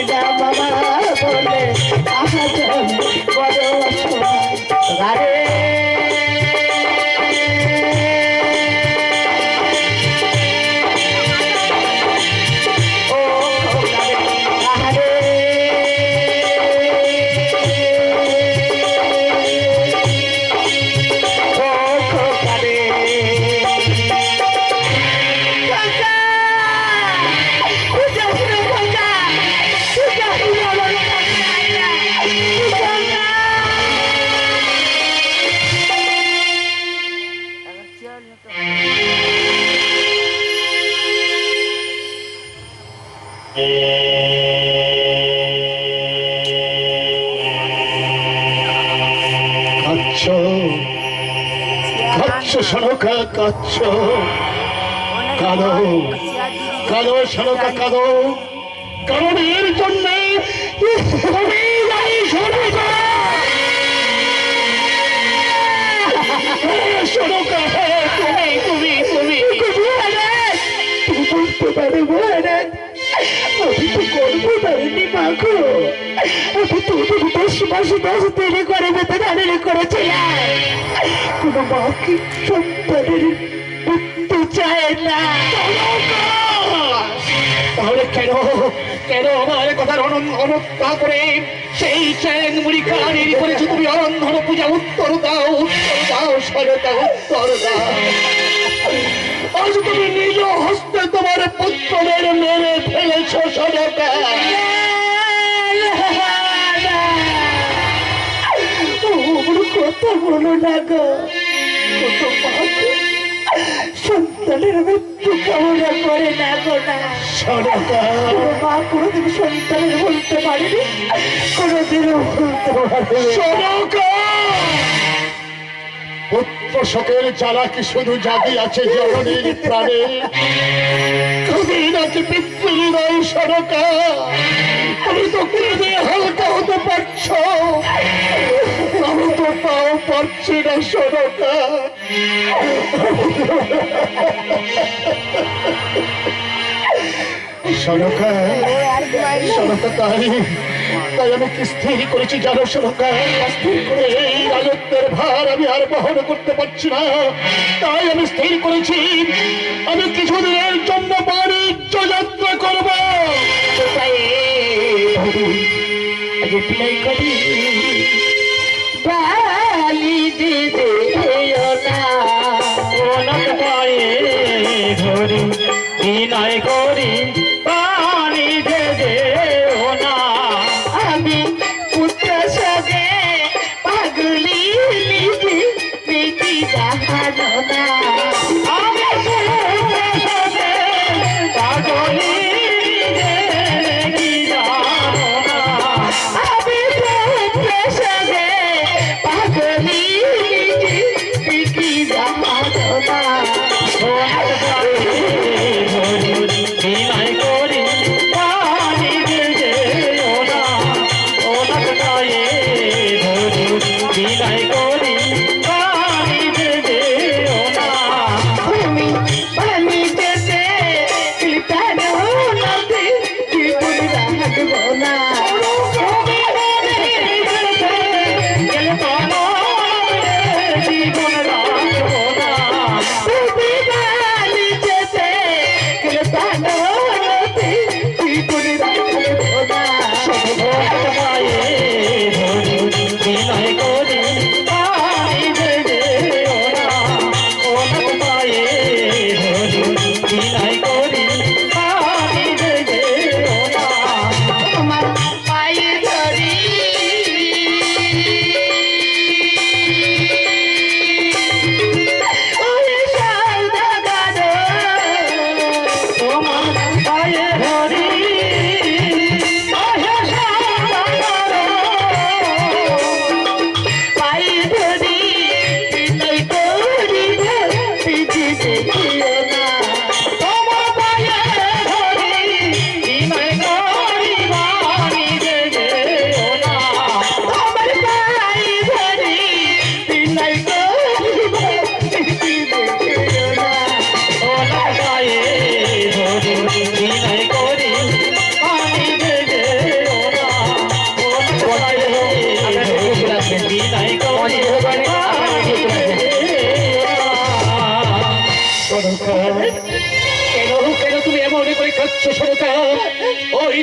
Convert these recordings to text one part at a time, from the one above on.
দেখ না বাবা কাচ্ছ কাচ্ছ সনকা কাচ্ছ কাঁদো কাঁদো সনকা কাঁদো। কারণ এর জন্য দশ দিনে করে বেতন আদায় করেছিলাম কোনো মাকে সন্তানের মৃত্যু চায় না। তাহলে কেন কেন আমার কথার অনত্যা করে সেই চ্যাং মুড়ি কানের করেছ তুমি অরন্ধন পূজা উত্তর দাও উত্তর দাও সরে দাও উত্তর দাও। আজ তুমি নিজ হস্তে তোমার পুত্রদের মেরে ফেলেছ সরকা কথা বলো না গো সন্তানের মৃত্যু কামনা করে না গো না। মা কোনোদিন সন্তানের বলতে পারেনি কোনোদিনও বলতে পারে পুত্র শোকের জ্বালা কি শুধু জাগি আছে জননীর প্রাণে? তুমি নাকি পিতৃহৃদয় সরকা তুমি তো কেঁদে হালকা হতে পারছ। পারছি না সরকা সরকা তাই তাই আমি স্থির করেছি জানো সরকা স্থির করে এই রাজত্বের ভার আমি আর বহন করতে পারছি না। তাই আমি স্থির করেছি আমি কিছুদিনের জন্য বাণিজ্য যাত্রা করব। বালি দিতে না। অনাথ পায়ে বিনয় করি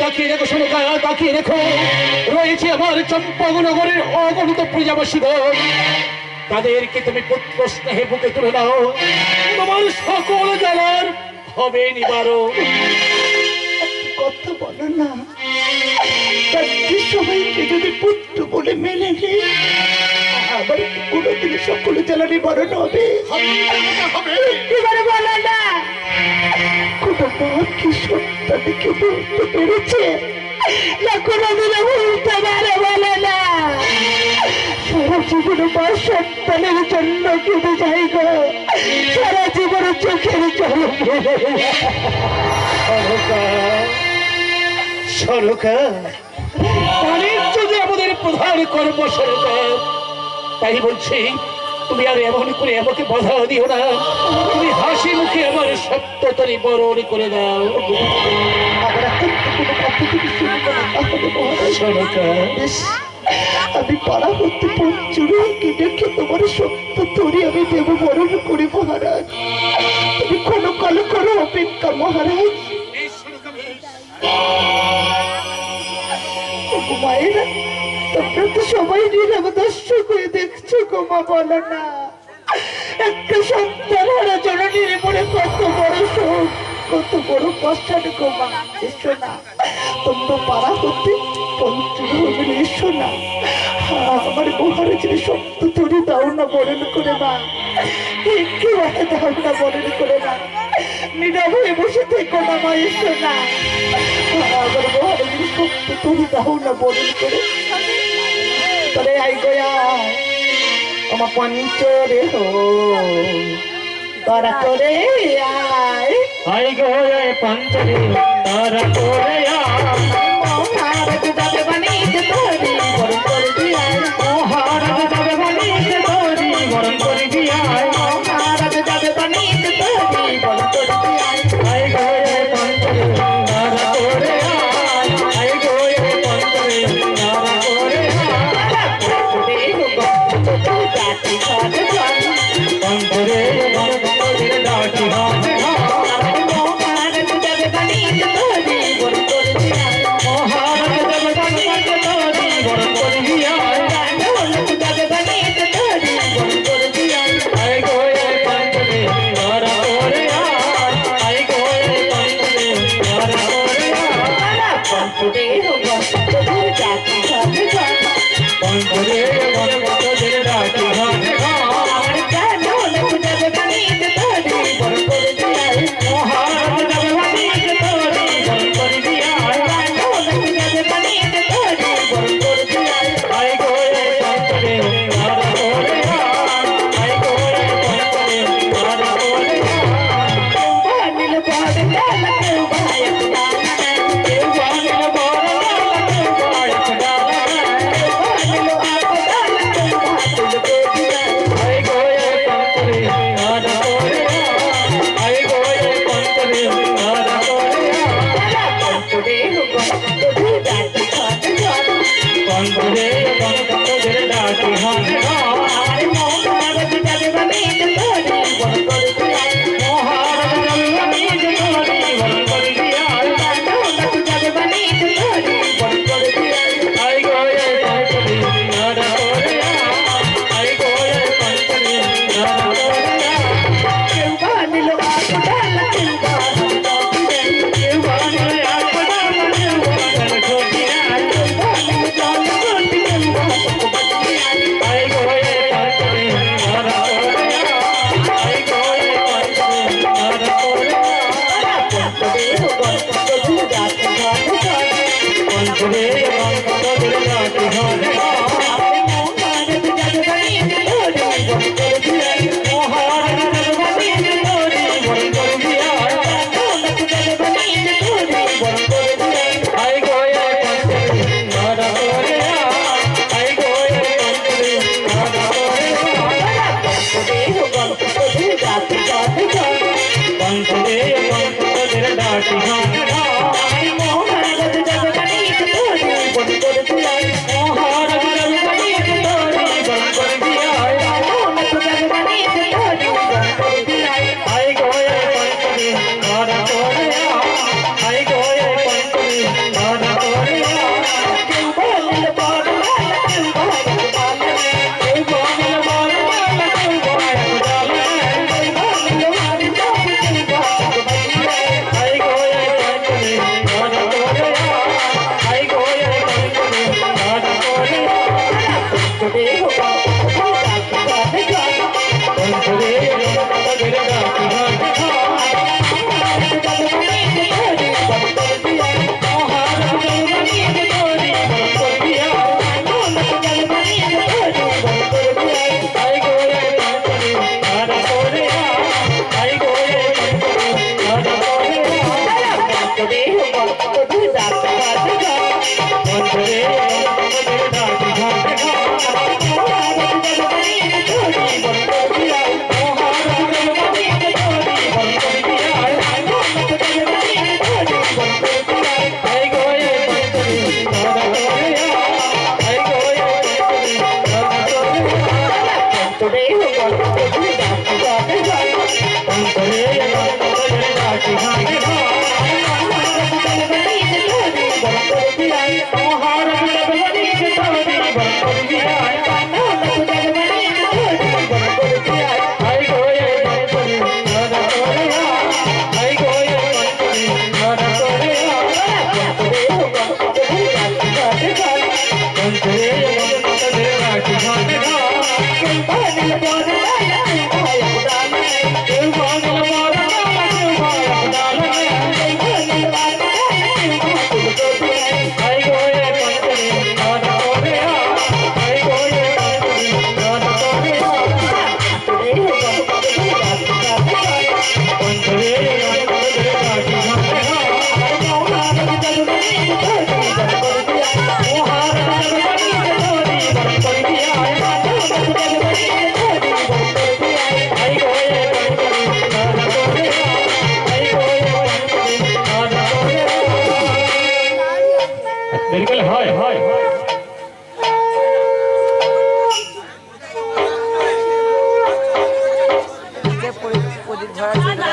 তাকিয়ে দেখো সোনকা তাকিয়ে দেখো রয়েছে আমার চম্পকনগরের অগণিত প্রজাবাসীগণ তাদেরকে তুমি পুত্র স্নেহে বুকে তুলে দাও তোমার সকল জ্বালার হবে নিবারণ কথা বলো না। সবাইকে যদি পুত্র বলে মেনে নেই আবার কি কোনোদিন সকলে জ্বালানি বারণ হবে। এবারে বলো না। কোনো মা কি সন্তানকে বলতে পেরেছে? না কোনোদিনও বলতে সরকার বাণিজ্য আমাদের প্রধান কর্ম সরকার তাই বলছি তুমি আর এমন করে আমাকে বাধা দিও না। তুমি হাসি মুখে আমার সত্যতরি বরণ করে দাও। আমি পাড়া হতে পঞ্চুরিকে দেখে তোমার সত্য তরি আমি দেব বরণ করি মহারাজ? তুমি কোনো কাল করো অপেক্ষা মহারাজ? মায়েরা, তোমরা তো সবাই নীরব দর্শক হয়ে দেখছ। গো মা বলো না। একটা সন্তান জননীর মনে কত বড় শোক কত বড় কষ্ট গো এসো না। তোমরা না। হ্যাঁ, আমার বসে থেকো না মা না। আমার মহারাজের তরি দাও না বরণ করে। আই গয়া আমার পঞ্চরে হো দরা করে আয়। আই গো পঞ্চরে তারা করে মহারাজ যাবে বাণিজ্য তরি বরণ দেহ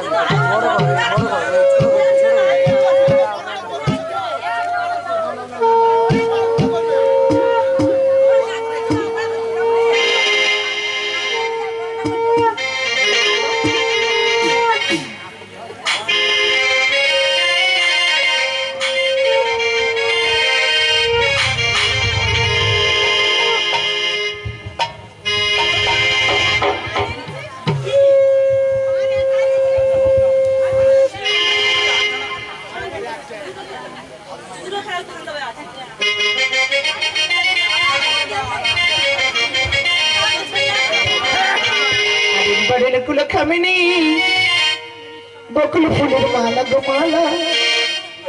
好的好的好的 রেলকুলো খামিনি। বকুল ফুলের মালা গো মালা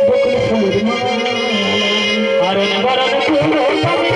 বকুল ফুলের মালা। আর বরণ ফুল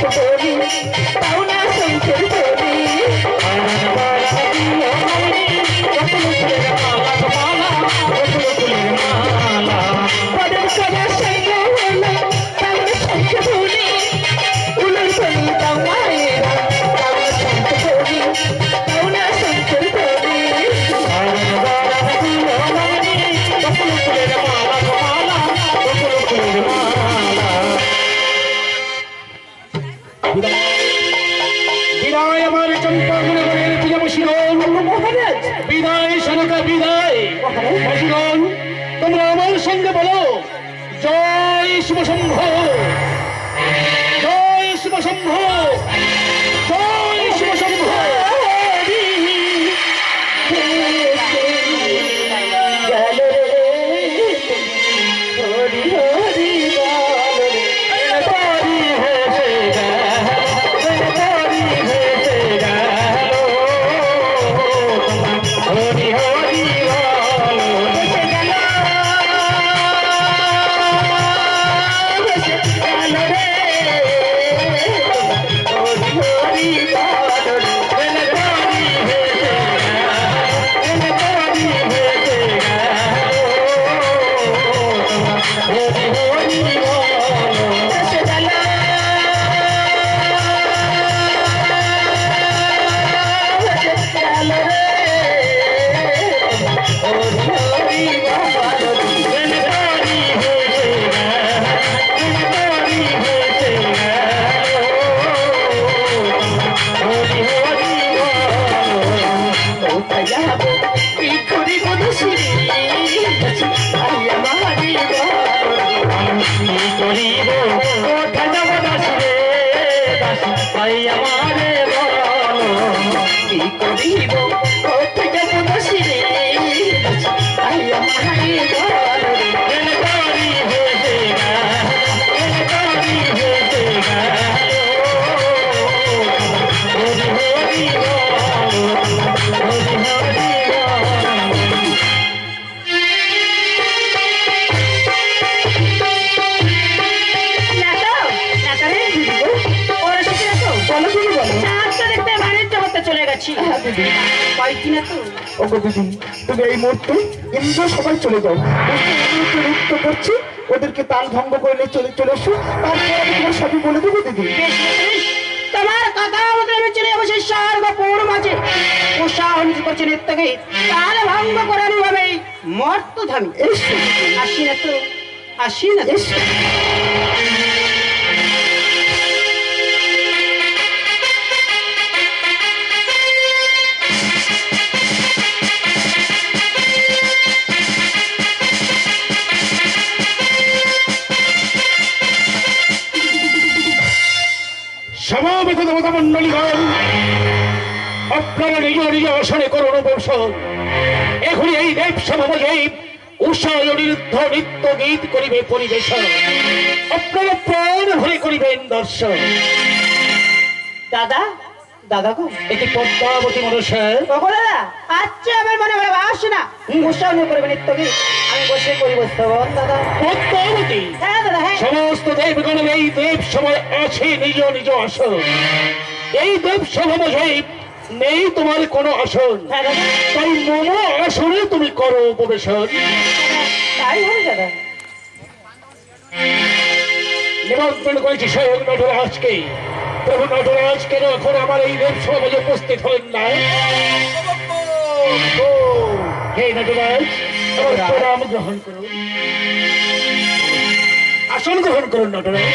Thank you. জয় শিব শম্ভ। জয় শিব গেছি দিদি তো? ওগো দিদি তুমি এই মুহূর্তে ইন্দ্র সবাই চলে যাও। ওদেরকে নৃত্য করছি। ওদেরকে তাল ভঙ্গ করে নিয়ে চলে চলে এসো। তারপর আমি তোমার সবই বলে দেবো দিদি। তোমার কথা মতো আমি চলে যাব সেই স্বর্গপুর মাঝে। উৎসাহ করছে নিত্যকে তাহলে ভঙ্গ করে হবে মর্ত ধামি আসি না তো? আসি না তো। এসো সমাবেত দেবতা মন্ডলীগণ আপনারা নিজ নিজ আসনে করুন বংশন এখনই এই দেব সমাজে উষায় অনিরুদ্ধ নৃত্য গীত করিবে পরিবেশন আপনারা প্রাণ ভরে করিবেন দর্শন দাদা দাদা গো এটি পদ্মাবতী মনসা কখন দাদা আচ্ছা আমার মনে হয় আসে না। উৎসাহ করবে নিত্যকে আমি বসে করিব শ্রবণ দাদা। পদ্মাবতী হ্যাঁ দাদা হ্যাঁ। সমস্ত দেবগণের এই দেব সময় আছে নিজ নিজ আসন। এই দেব সমাজে নেই তোমার কোনো আসন। হ্যাঁ তাই মনো আসনে তুমি করো উপবেশন তাই হবে দাদা। নিমন্ত্রণ করেছি স্বয়ং নটরাজকে প্রভু কেন এখন আমার এই দেব সমাজে উপস্থিত হলেন হে নটরাজ প্রণাম গ্রহণ করুন। আসন গ্রহণ করুন, নটরাজ।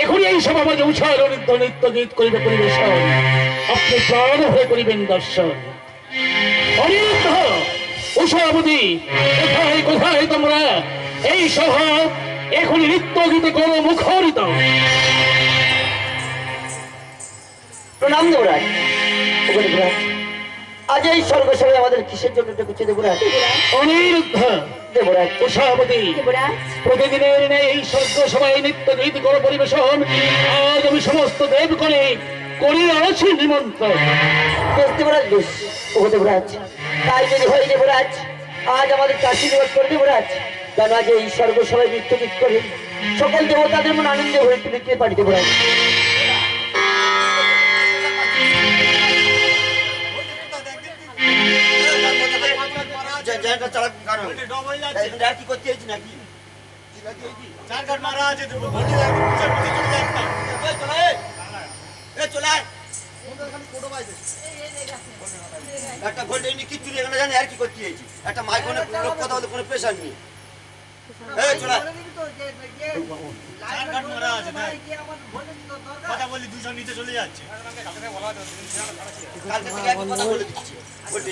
এই নৃত্য নৃত্য, গীত করিবে পরিবেশন। আপনি প্রাণ হয়ে করিবেন দর্শন। উষাবতী কোথায় কোথায় তোমরা? এই সহ এখনই নৃত্য, গীতে করো মুখরিত। প্রণাম দেবরাজ আজ এই স্বর্গসভায় আমাদের কিসের জন্য ডেকেছে দেবরাজ অনিরুদ্ধ দেবরাজ উষাবতী প্রতিদিনের ন্যায় এই স্বর্গ নিত্য গীত করো পরিবেশন। আজ আমি সমস্ত দেব করে করিয়া আছি নিমন্ত্রণ। বেশ দেবরাজ বেশ। ওগো দেবরাজ তাই যদি হয় দেবরাজ আজ আমাদের করে দেবরাজ। আজ এই স্বর্গসভায় নৃত্য গীত করে সকল দেবতাদের মন আনন্দে ভরে তুলিতে পারি দেবরাজ। চালাক কারণ? কি করতে হয়েছে নাকি একটা ভোল্টেজ নিয়ে কিচ্ছু এখানে জানি আর কি করতে চাইছি। একটা মাইক্রোনে কথা বলতে কোনো প্রেশার নেই। এই চলে দুশো নিতে চলে যাচ্ছে। কালকে কথা বলে দিচ্ছি। বলতে